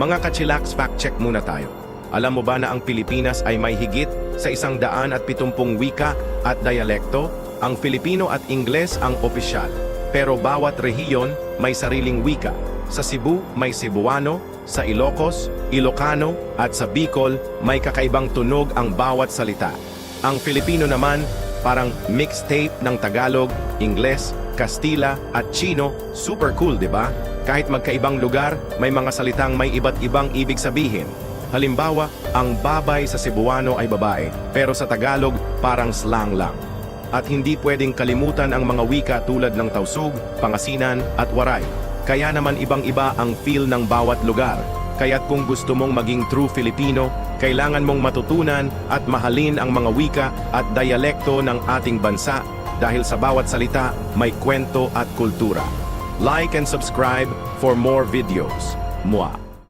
Mga kachilax, fact check muna tayo. Alam mo ba na ang Pilipinas ay may higit sa isang daan at pitumpung wika at dialekto? Ang Filipino at Ingles ang opisyal. Pero bawat rehiyon may sariling wika. Sa Cebu may Cebuano, sa Ilocos, Ilocano at sa Bicol may kakaibang tunog ang bawat salita. Ang Filipino naman parang mixtape ng Tagalog, Ingles, Kastila at Chino, super cool, di ba? Kahit magkaibang lugar, may mga salitang may iba't ibang ibig sabihin. Halimbawa, ang babay sa Cebuano ay babae, pero sa Tagalog parang slang lang. At hindi pwedeng kalimutan ang mga wika tulad ng Tausug, Pangasinan at Waray. Kaya naman ibang-iba ang feel ng bawat lugar. Kaya't kung gusto mong maging true Filipino, kailangan mong matutunan at mahalin ang mga wika at dialekto ng ating bansa dahil sa bawat salita may kwento at kultura. Like and subscribe for more videos. Mua.